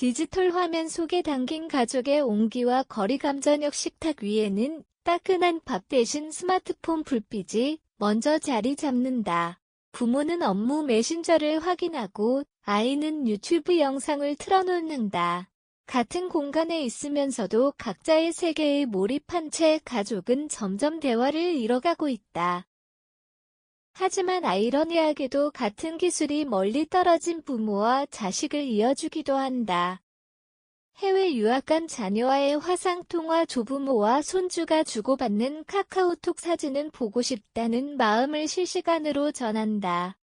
디지털 화면 속에 담긴 가족의 온기와 거리감 저녁 식탁 위에는 따끈한 밥 대신 스마트폰 불빛이 먼저 자리 잡는다. 부모는 업무 메신저를 확인하고 아이는 유튜브 영상을 틀어놓는다. 같은 공간에 있으면서도 각자의 세계에 몰입한 채 가족은 점점 대화를 잃어가고 있다. 하지만 아이러니하게도 같은 기술이 멀리 떨어진 부모와 자식을 이어주기도 한다. 해외 유학 간 자녀와의 화상통화 조부모와 손주가 주고받는 카카오톡 사진은 보고 싶다는 마음을 실시간으로 전한다.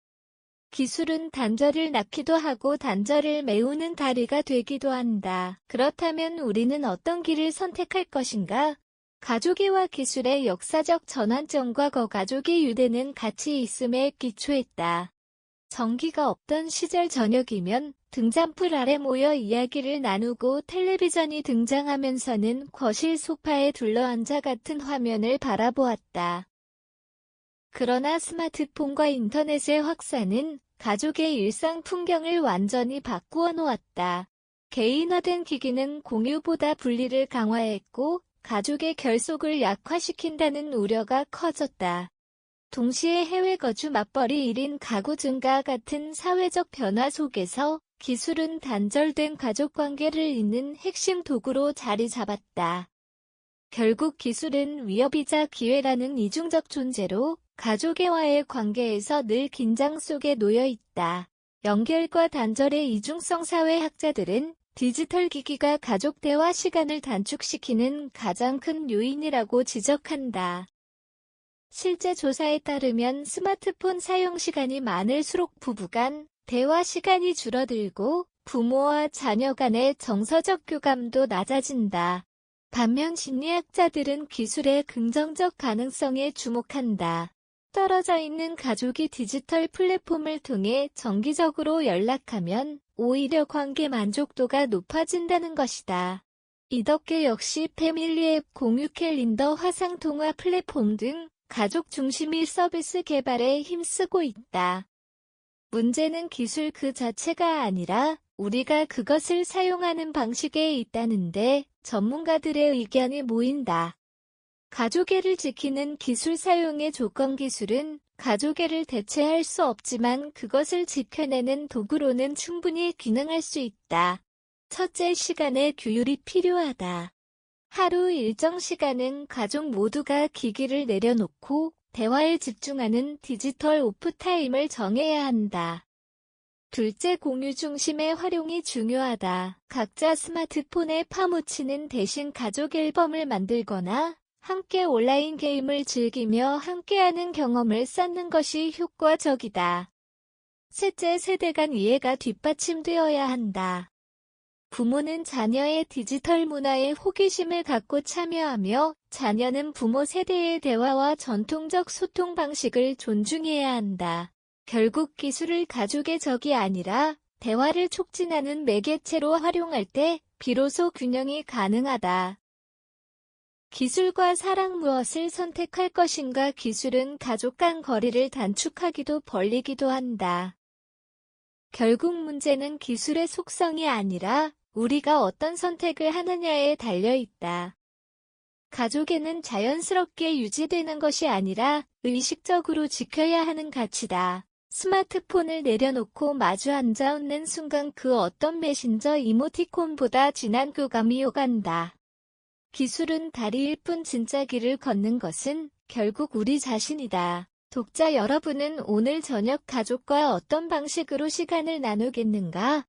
기술은 단절을 낳기도 하고 단절을 메우는 다리가 되기도 한다. 그렇다면 우리는 어떤 길을 선택할 것인가? 가족이와 기술의 역사적 전환점과 거가족의 유대는 같이 있음에 기초했다. 전기가 없던 시절 저녁이면 등잔불 아래 모여 이야기를 나누고 텔레비전이 등장하면서는 거실 소파에 둘러앉아 같은 화면을 바라보았다. 그러나 스마트폰과 인터넷의 확산은 가족의 일상 풍경을 완전히 바꾸어 놓았다. 개인화된 기기는 공유보다 분리를 강화했고 가족의 결속을 약화시킨다는 우려가 커졌다. 동시에 해외 거주 맞벌이 1인 가구 증가 같은 사회적 변화 속에서 기술은 단절된 가족 관계를 잇는 핵심 도구로 자리 잡았다. 결국 기술은 위협이자 기회라는 이중적 존재로 가족과의 관계에서 늘 긴장 속에 놓여 있다. 연결과 단절의 이중성 사회학자들은 디지털 기기가 가족 대화 시간을 단축시키는 가장 큰 요인이라고 지적한다. 실제 조사에 따르면 스마트폰 사용 시간이 많을수록 부부간 대화 시간이 줄어들고 부모와 자녀 간의 정서적 교감도 낮아진다. 반면 심리학자들은 기술의 긍정적 가능성에 주목한다. 떨어져 있는 가족이 디지털 플랫폼을 통해 정기적으로 연락하면 오히려 관계 만족도가 높아진다는 것이다. 이 덕에 역시 패밀리 앱 공유 캘린더 화상 통화 플랫폼 등 가족 중심의 서비스 개발에 힘쓰고 있다. 문제는 기술 그 자체가 아니라 우리가 그것을 사용하는 방식에 있다는데 전문가들의 의견이 모인다. 가족애를 지키는 기술 사용의 조건 기술은 가족애를 대체할 수 없지만 그것을 지켜내는 도구로는 충분히 기능할 수 있다. 첫째 시간의 규율이 필요하다. 하루 일정 시간은 가족 모두가 기기를 내려놓고 대화에 집중하는 디지털 오프타임을 정해야 한다. 둘째 공유 중심의 활용이 중요하다. 각자 스마트폰에 파묻히는 대신 가족 앨범을 만들거나 함께 온라인 게임을 즐기며 함께하는 경험을 쌓는 것이 효과적이다. 셋째 세대 간 이해가 뒷받침되어야 한다. 부모는 자녀의 디지털 문화에 호기심을 갖고 참여하며 자녀는 부모 세대의 대화와 전통적 소통 방식을 존중해야 한다. 결국 기술을 가족의 적이 아니라 대화를 촉진하는 매개체로 활용할 때 비로소 균형이 가능하다. 기술과 사랑 무엇을 선택할 것인가 기술은 가족 간 거리를 단축하기도 벌리기도 한다. 결국 문제는 기술의 속성이 아니라 우리가 어떤 선택을 하느냐에 달려 있다. 가족에는 자연스럽게 유지되는 것이 아니라 의식적으로 지켜야 하는 가치다. 스마트폰을 내려놓고 마주 앉아 웃는 순간 그 어떤 메신저 이모티콘보다 진한 교감이 오간다. 기술은 다리일 뿐 진짜 길을 걷는 것은 결국 우리 자신이다. 독자 여러분은 오늘 저녁 가족과 어떤 방식으로 시간을 나누겠는가?